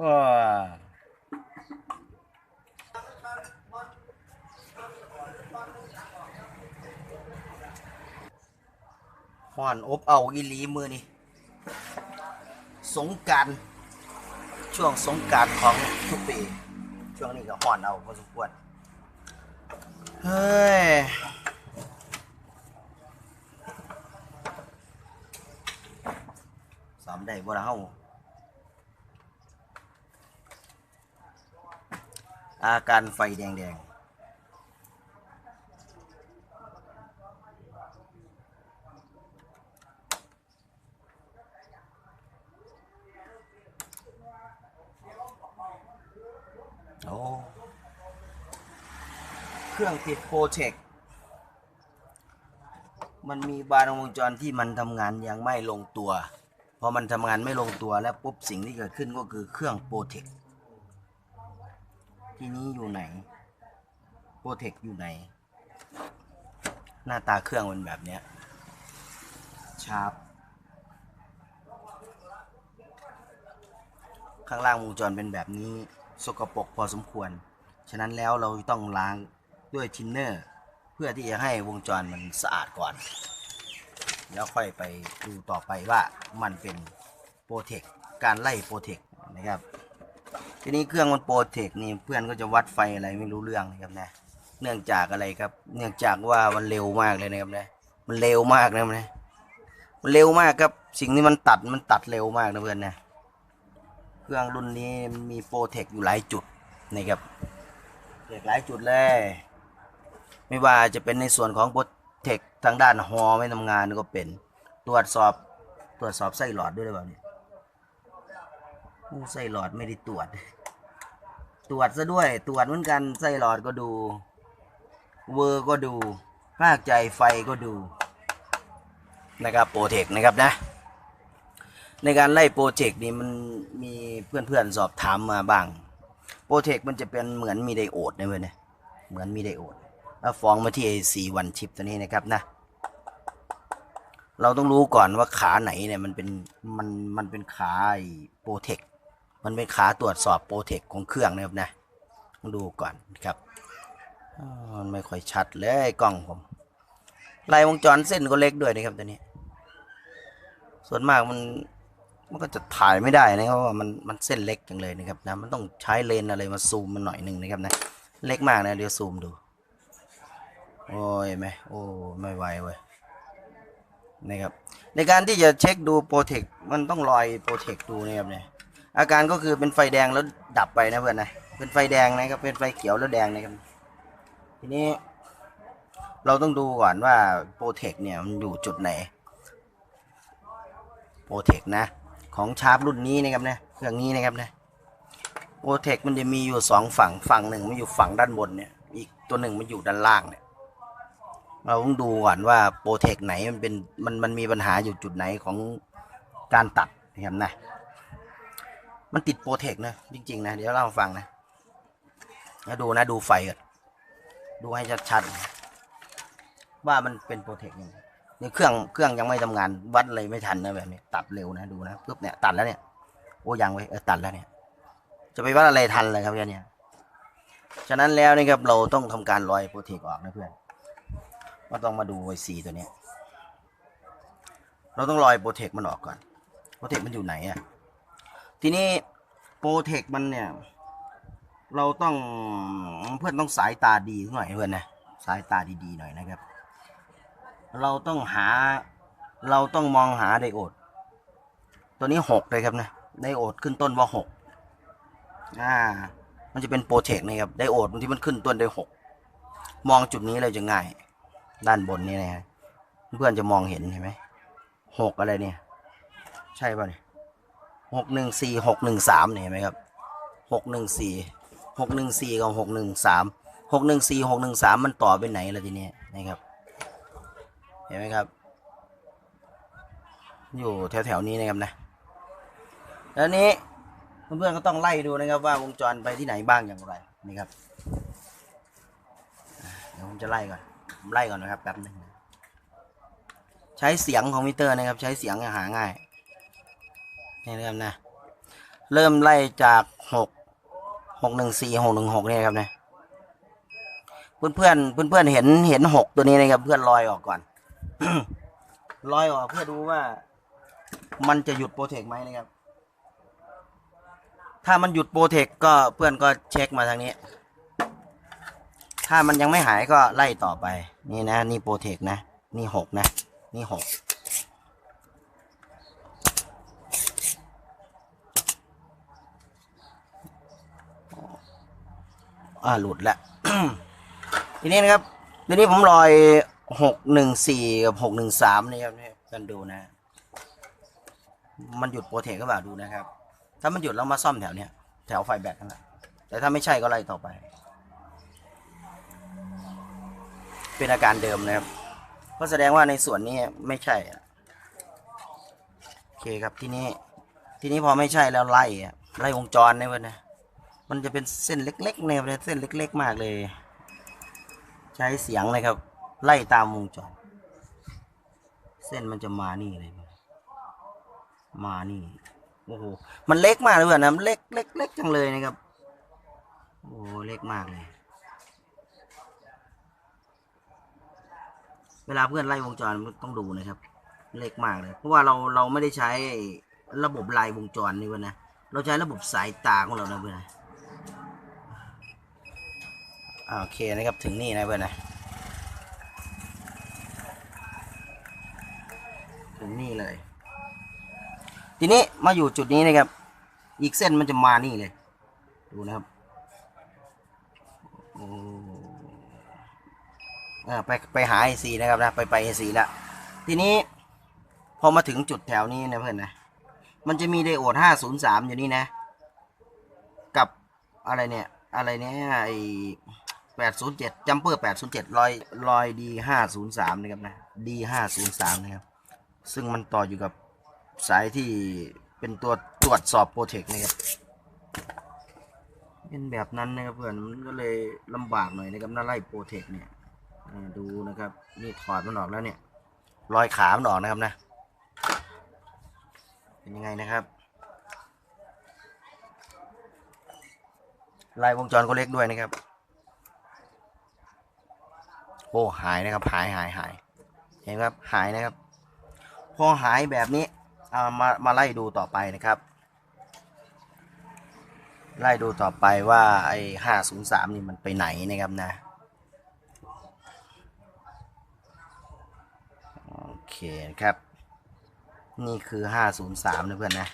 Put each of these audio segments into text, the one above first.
ว้าห่อนอบเอาอีหลีมือนี่สงการช่วงสงการของทุกปีช่วงนี้ก็ห่อนเอาพอสมควรเฮ้ยสามได้บ่ละเฮา อาการไฟแดงๆโอ้เครื่องติดโปรเทคมันมีบานวงจรที่มันทำงานยังไม่ลงตัว พอมันทำงานไม่ลงตัวแล้วปุ๊บสิ่งที่เกิดขึ้นก็คือเครื่องโปรเทค ทีนี้อยู่ไหนโปรเทคอยู่ไหน หน้าตาเครื่องมันแบบเนี้ยชาร์ปข้างล่างวงจรเป็นแบบนี้ สกปรกพอสมควร ฉะนั้นแล้วเราต้องล้างด้วยทินเนอร์ เพื่อที่จะให้วงจรมันสะอาดก่อน แล้วค่อยไปดูต่อไปว่ามันเป็นโปรเทคการไล่โปรเทคนะครับ ทีนี้เครื่องมันโปรเทคนี่เพื่อนก็จะวัดไฟอะไรไม่รู้เรื่องนะครับนะ เนื่องจากอะไรครับ เนื่องจากว่ามันเร็วมากเลยนะครับนะ มันเร็วมากนะครับนะ มันเร็วมากครับ สิ่งที่มันตัดมันตัดเร็วมากนะเพื่อนนะ เครื่องรุ่นนี้มีโปรเทคอยู่หลายจุดนะครับเทคหลายจุดเลย ไม่ว่าจะเป็นในส่วนของโปรเทคทางด้านฮอไม่ทำงานก็เป็น ตรวจสอบตรวจสอบไส้หลอดด้วยหรือเปล่าเนี่ย อู้ไส้หลอดไม่ได้ตรวจ ตรวจซะด้วย ตรวจเหมือนกันไส้หลอดก็ดู เวอร์ก็ดูภาคใจไฟก็ดู นะครับโปรเทคนะครับนะ ในการไล่โปรเจกต์นี้มันมีเพื่อนๆสอบถามมาบ้าง โปรเจกต์มันจะเป็นเหมือนมีไดโอดนะเพื่อนนะเหมือนมีไดโอดแล้วฟ้องมาที่ไอซีวันชิปตัวนี้นะครับนะ เราต้องรู้ก่อนว่าขาไหนเนี่ยมันเป็นมันมันเป็นขาโปรเทค มันเป็นขาตรวจสอบโปรเทคของเครื่องนะครับนะต้องดูก่อนครับมันไม่ค่อยชัดเลยกล้องผมลายวงจรเส้นก็เล็กด้วยนะครับตัวนี้ ส่วนมากมันมันก็จะถ่ายไม่ได้นะเพราะว่ามันมันเส้นเล็กจังเลยนะครับนะมันต้องใช้เลนอะไรมาซูมมันหน่อยหนึ่งนะครับนะเล็กมากนะเดี๋ยวซูมดู โอ้ยไหมโอ้ไม่ไหวเว้ยนะครับในการที่จะเช็คดูโปรเทคมันต้องลอยโปรเทคดูนะครับเนี่ย อาการก็คือเป็นไฟแดงแล้วดับไปนะเพื่อนนะเป็นไฟแดงนะครับเป็นไฟเขียวแล้วแดงนะครับทีนี้ เราต้องดูก่อนว่าโปรเทคเนี่ยมันอยู่จุดไหนโปรเทคนะ ของชาร์ปรุ่นนี้นะครับนะเครื่องนี้นะครับนะโปรเทคมันจะมีอยู่สองฝั่งฝั่งหนึ่งมันอยู่ฝั่งด้านบนเนี่ยอีกตัวหนึ่งมันอยู่ด้านล่างเนี่ยเราต้องดูก่อนว่าโปรเทคไหนมันเป็นมันมันมีปัญหาอยู่จุดไหนของการตัดนะครับนะ มันติดโปรเทคนะ จริง ๆ นะ เดี๋ยวเล่าให้ฟังนะแล้วดูนะดูไฟก่อนดูให้ชัดๆว่ามันเป็นโปรเทคยังไงนี่เครื่องเครื่องยังไม่ทำงานวัดเลยไม่ทันนะแบบนี้ ตัดเร็วนะดูนะปุ๊บเนี่ยตัดแล้วเนี่ยโอ้ยังไว้เออตัดแล้วเนี่ย จะไปวัดอะไรทันเลยครับเนี่ยฉะนั้นแล้วนี่ครับเราต้องทำการลอยโปรเทคออกนะเพื่อนว่าต้องมาดูไอซีตัวเนี้ยเราต้องลอยโปรเทคมันออกก่อนโปรเทคมันอยู่ไหนอะ ทีนี้โปรเทคมันเนี่ย เราต้องเพื่อนต้องสายตาดีหน่อยเพื่อนนะสายตาดีๆหน่อยนะครับ เราต้องหาเราต้องมองหาไดโอด ตัวนี้หกเลยครับนะไดโอดขึ้นต้นว่าหกอ่า มันจะเป็นโปรเทคนะครับไดโอดที่มันขึ้นต้นด้วยหกมองจุดนี้เลยจะง่าย ด้านบนนี้นะเพื่อนจะมองเห็นเห็นไหมหกอะไรเนี่ย ใช่ป่ะเนี่ย หกหนึ่งสี่หกหนึ่งสามเนี่ยเห็นไหมครับหกหนึ่งสี่หกหนึ่งสี่กับหกหนึ่งสามหกหนึ่งสี่หกหนึ่งสามมันต่อไปไหนล่ะทีนี้นะครับ เห็นไหมครับ อยู่แถวๆนี้นะครับนะแล้วนี้เพื่อนๆก็ต้องไล่ดูนะครับว่าวงจรไปที่ไหนบ้างอย่างไรนี่ครับเดี๋ยวผมจะไล่ก่อนผมไล่ก่อนนะครับแป๊บนึงใช้เสียงของมิเตอร์นะครับ ใช้เสียงหาง่าย นี่นะครับนะ เริ่มไล่จากหกหกหนึ่งสี่หกหนึ่งหกนี่นะครับเนี่ยเพื่อนเพื่อนเพื่อนเพื่อนเห็นเห็นหกตัวนี้นะครับ เพื่อนลอยออกก่อนลอยออกเพื่อดูว่ามันจะหยุดโปรเทคไหมนะครับ ถ้ามันหยุดโปรเทคก็เพื่อนก็เช็คมาทางนี้ ถ้ามันยังไม่หายก็ไล่ต่อไป นี่นะ นี่โปรเทคนะ นี่หกนะ นี่หก อ่าหลุดละ ทีนี้นะครับทีนี้ผมลอยหกหนึ่งสี่กับหกหนึ่งสามนี่ครับกันดูนะ มันหยุดโปรเทคก็แบบดูนะครับ ถ้ามันหยุดเรามาซ่อมแถวเนี้ยแถวไฟแบตนั่นแหละแต่ถ้าไม่ใช่ก็ไล่ต่อไป เป็นอาการเดิมนะครับก็แสดงว่าในส่วนนี้ไม่ใช่อะโอเคครับทีนี้ ทีนี้พอไม่ใช่แล้วไล่อะไล่วงจรเนี่ยเว้ยนะ มันจะเป็นเส้นเล็กๆเนี่ยเส้นเล็ก ๆ มากเลย ใช้เสียงเลยครับ ไล่ตามวงจรเส้นมันจะมานี่เลยมานี่โอ้โหมันเล็กมากเลยเพื่อนนะมันเล็กเล็กเล็กจังเลยนะครับโอ้เล็กมากเลย เวลาเพื่อนไล่วงจรต้องดูนะครับ เล็กมากเลยเพราะว่าเราเราไม่ได้ใช้ระบบลายวงจรนี่เว้ยนะเราใช้ระบบสายตาของเรานะเพื่อนนะ โอเคนะครับถึงนี่นะเพื่อนนะถึงนี่เลย ทีนี้มาอยู่จุดนี้นะครับ อีกเส้นมันจะมานี่เลย ดูนะครับโอ้อ่าไปไปหาไอซีนะครับนะไปไปไอซีแล้วทีนี้พอมาถึงจุดแถวนี้นะเพื่อนนะมันจะมีไดโอดห้าศูนย์สามอยู่นี่นะ กับอะไรเนี่ย อะไรเนี่ยไอ แปดศูนย์เจ็ดจัมเปอร์แปดศูนย์เจ็ดลอยลอยดีห้าศูนย์สามนะครับนะดีห้าศูนย์สามนะครับ ซึ่งมันต่ออยู่กับสายที่เป็นตัวตรวจสอบโปรเทคนะครับเป็นแบบนั้นนะครับเพื่อนมันก็เลยลำบากหน่อยนะครับน่าไล่โปรเทคเนี่ยดูนะครับ นี่ถอดมันออกแล้วเนี่ยรอยขามันออกนะครับนะ เป็นยังไงนะครับลายวงจรก็เล็กด้วยนะครับ โอ้หายนะครับหายหายหายเห็นไหมครับหายนะครับ พอหายแบบนี้เอามามาไล่ดูต่อไปนะครับ ไล่ดูต่อไปว่าไอ้ห้าศูนย์สามนี่มันไปไหนนะครับนะโอเคครับ นี่คือห้าศูนย์สามนะเพื่อนนะ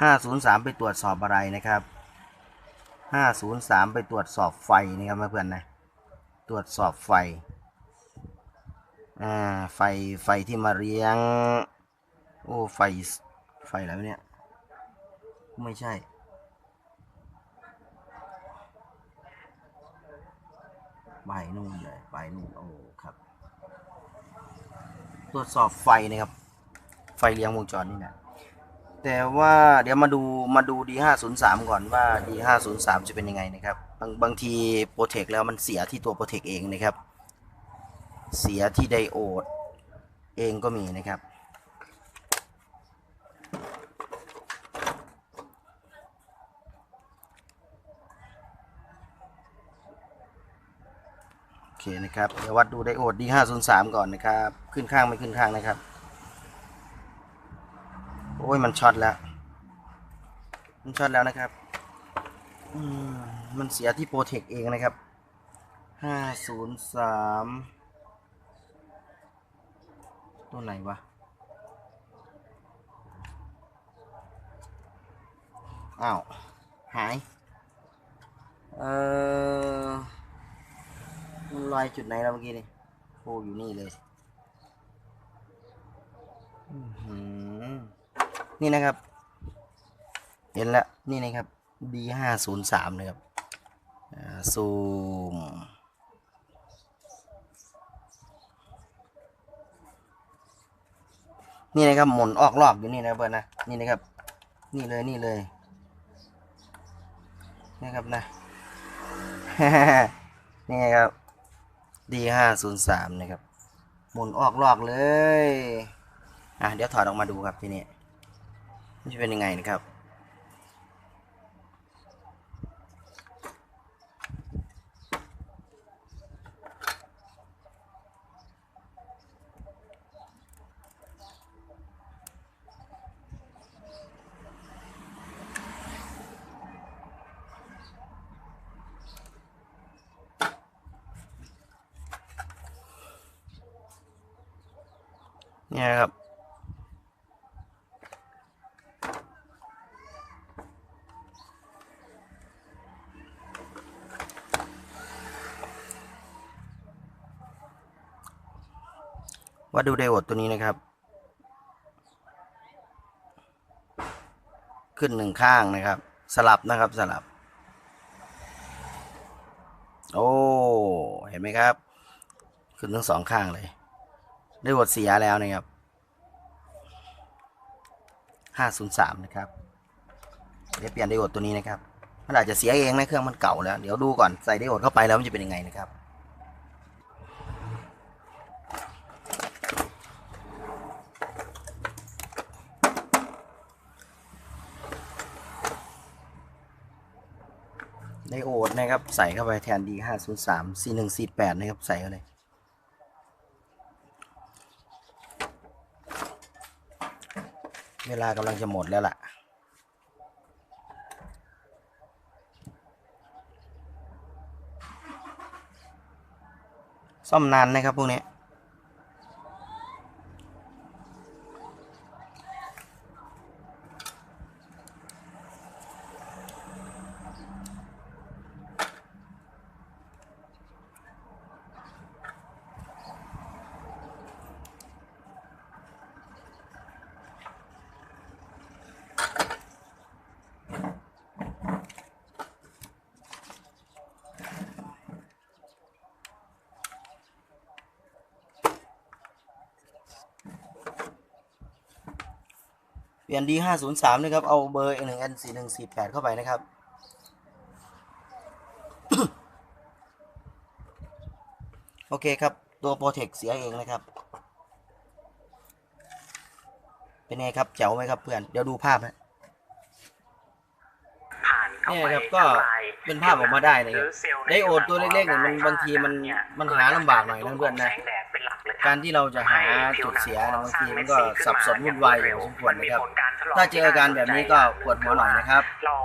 ห้าศูนย์สามไปตรวจสอบอะไรนะครับห้าศูนย์สามไปตรวจสอบไฟนะครับเพื่อนนะ ตรวจสอบไฟอ่าไฟไฟที่มาเลี้ยง โอ้ไฟไฟอะไรเนี่ย ไม่ใช่ไปนู่นเลยไปนู่นโอ้ครับ ตรวจสอบไฟนะครับ ไฟเลี้ยงวงจรนี่นะแต่ว่าเดี๋ยวมาดูมาดู D503 ก่อนว่า D503 จะเป็นยังไงนะครับ บางบางทีโปรเทคแล้วมันเสียที่ตัวโปรเทคเองนะครับ เสียที่ไดโอดเองก็มีนะครับโอเคนะครับเดี๋ยววัดดูไดโอด D503 ก่อนนะครับ ขึ้นข้างไม่ขึ้นข้างนะครับ โอ้ยมันช็อตแล้ว มันช็อตแล้วนะครับ อืม มันเสียที่โปรเทคเองนะครับห้าศูนย์สามตัวไหนวะ อ้าว หาย เออมันลอยจุดไหนแล้วเมื่อกี้นี่โอ้อยู่นี่เลยอื้อหือนี่นะครับ เห็นแล้ว นี่นะครับ D ห้าศูนย์สามนะครับ ซูม นี่นะครับหมุนออกรอบอยู่นี่นะเพื่อนนะ นี่นะครับ นี่เลยนี่เลย นะครับนะ นี่ครับ D ห้าศูนย์สามนะครับ หมุนออกรอบเลย อะเดี๋ยวถอดออกมาดูครับทีนี้มันจะเป็นยังไงนะครับ เนี่ยครับ วัดดูไดโอดตัวนี้นะครับ ขึ้นหนึ่งข้างนะครับ สลับนะครับสลับ โอ้ เห็นไหมครับ ขึ้นทั้งสองข้างเลย ได้บทเสียแล้วนะครับห้าศูนย์สามนะครับเดี๋ยวเปลี่ยนไดโอดตัวนี้นะครับ มันอาจจะเสียเองนะเครื่องมันเก่าแล้ว เดี๋ยวดูก่อนใส่ไดโอดเข้าไปแล้วมันจะเป็นยังไงนะครับ ไดโอดนะครับใส่เข้าไปแทนดีห้าศูนย์สามซีหนึ่งซีแปดนะครับใส่เข้าเลย เวลากำลังจะหมดแล้วล่ะ ซ่อมนานนะครับพวกนี้ เปลี่ยนดีห้าศูนย์สามนะครับ เอาเบอร์หนึ่ง n สี่หนึ่งสี่แปดเข้าไปนะครับโอเคครับ ตัวโปรเทคเสียเองนะครับ เป็นไงครับแจ๋วไหมครับเพื่อน เดี๋ยวดูภาพนะผ่านเข้าเนี่ยไปครับก็ทำลายเป็นภาพออกมาได้นะครับหรือเซลล์ในไดโอดตัวเล็กๆเนี่ยมันบางทีมันมันหาลำบากหน่อยนะเพื่อนนะ กเลยคบการที่เราจะหาจุดเสียนะบางทีมันก็สับสนวุ่นวายอยู่พอสมควรนะครับ ถ้าเจออาการแบบนี้ก็ปวดหัวหน่อยนะครับเรา